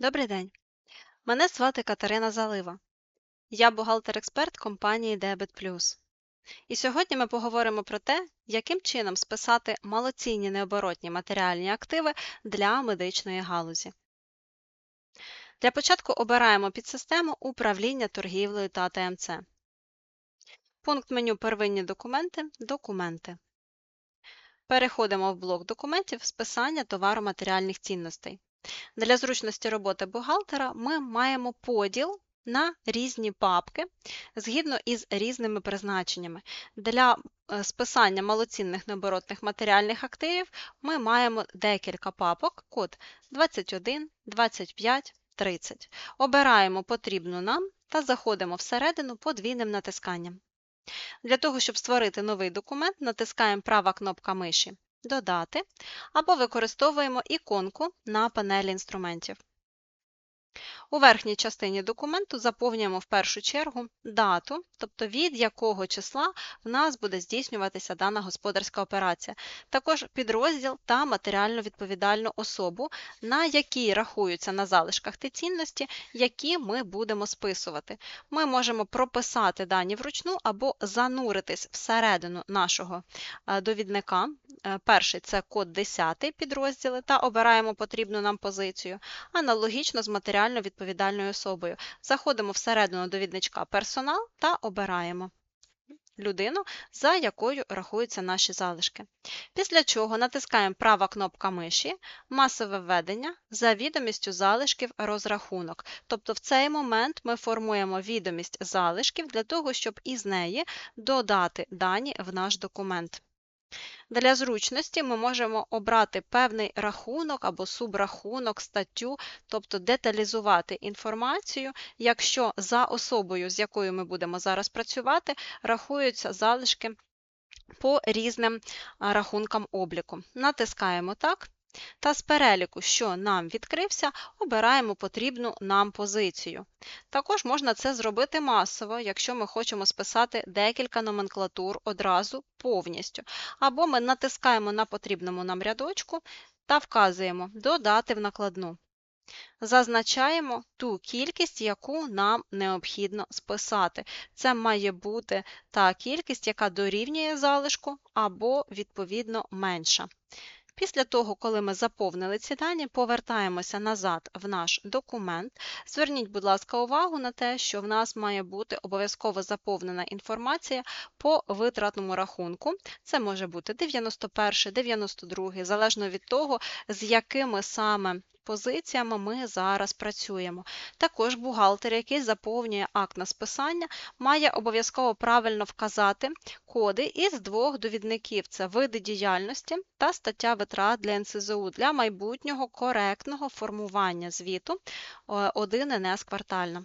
Добрий день. Мене звати Катерина Залива. Я бухгалтер-експерт компанії Debit. І сьогодні ми поговоримо про те, яким чином списати малоцінні необоротні матеріальні активи для медичної галузі. Для початку обираємо підсистему управління торгівлею та ТМЦ. Пункт меню Первинні документи Документи. Переходимо в блок документів Списання товаро-матеріальних цінностей. Для зручності роботи бухгалтера ми маємо поділ на різні папки згідно із різними призначеннями. Для е, списання малоцінних необоротних матеріальних активів ми маємо декілька папок, код 21, 25, 30. Обираємо потрібну нам та заходимо всередину подвійним натисканням. Для того, щоб створити новий документ, натискаємо права кнопка миші Додати або використовуємо іконку на панелі інструментів. У верхній частині документу заповнюємо в першу чергу дату, тобто від якого числа в нас буде здійснюватися дана господарська операція, також підрозділ та матеріально відповідальну особу, на якій рахуються на залишках ті цінності, які ми будемо списувати. Ми можемо прописати дані вручну або зануритись всередину нашого е, довідника. Е, перший це код 10 підрозділи та обираємо потрібну нам позицію, аналогічно з матеріально відповідальною особою. Заходимо всередину довідничка персонал та обираємо людину, за якою рахуються наші залишки. Після чого натискаємо права кнопка миші, масове введення за відомістю залишків розрахунок. Тобто в цей момент ми формуємо відомість залишків для того, щоб із неї додати дані в наш документ. Для зручності ми можемо обрати певний рахунок або субрахунок, статтю, тобто деталізувати інформацію, якщо за особою, з якою ми будемо зараз працювати, рахуються залишки по різним рахункам обліку. Натискаємо так. Та з переліку, що нам відкрився, обираємо потрібну нам позицію. Також можна це зробити масово, якщо ми хочемо списати декілька номенклатур одразу повністю. Або ми натискаємо на потрібному нам рядочку та вказуємо Додати в накладну. Зазначаємо ту кількість, яку нам необхідно списати. Це має бути та кількість, яка дорівнює залишку або, відповідно, менша. Після того, коли ми заповнили ці дані, повертаємося назад в наш документ. Зверніть, будь ласка, увагу на те, що в нас має бути обов'язково заповнена інформація по витратному рахунку. Це може бути 91, 92, залежно від того, з якими саме позиціями ми зараз працюємо. Також бухгалтер, який заповнює акт на списання, має обов'язково правильно вказати коди із двох довідників: це види діяльності та стаття витрат для НСЗУ для майбутнього коректного формування звіту один НС квартально.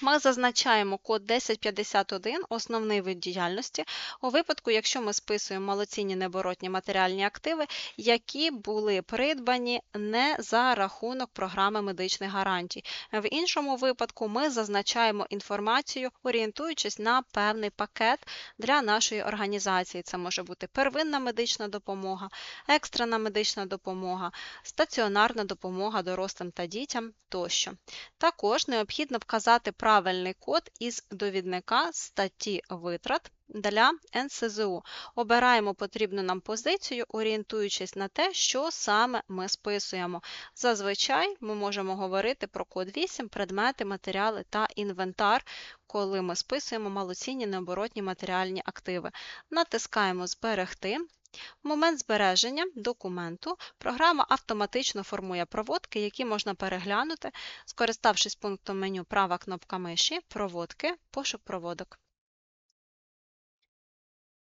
Ми зазначаємо код 1051, основний вид діяльності, у випадку, якщо ми списуємо малоцінні необоротні матеріальні активи, які були придбані не за рахунок програми медичних гарантій. В іншому випадку ми зазначаємо інформацію, орієнтуючись на певний пакет для нашої організації. Це може бути первинна медична допомога, екстрена медична допомога, стаціонарна допомога дорослим та дітям тощо. Також необхідно вказати правильний код із довідника статті витрат для НСЗУ. Обираємо потрібну нам позицію, орієнтуючись на те, що саме ми списуємо. Зазвичай ми можемо говорити про код 8, предмети, матеріали та інвентар, коли ми списуємо малоцінні необоротні матеріальні активи. Натискаємо Зберегти. В момент збереження документу. Програма автоматично формує проводки, які можна переглянути, скориставшись пунктом меню права кнопка миші, проводки, пошук проводок.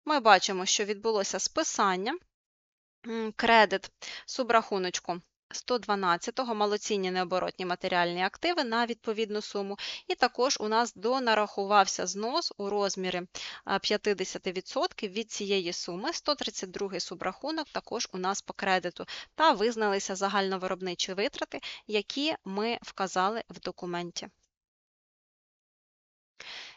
Ми бачимо, що відбулося списання, кредит субрахуночку 112-го малоцінні необоротні матеріальні активи на відповідну суму. І також у нас донарахувався знос у розмірі 50% від цієї суми. 132 субрахунок також у нас по кредиту. Та визналися загальновиробничі витрати, які ми вказали в документі.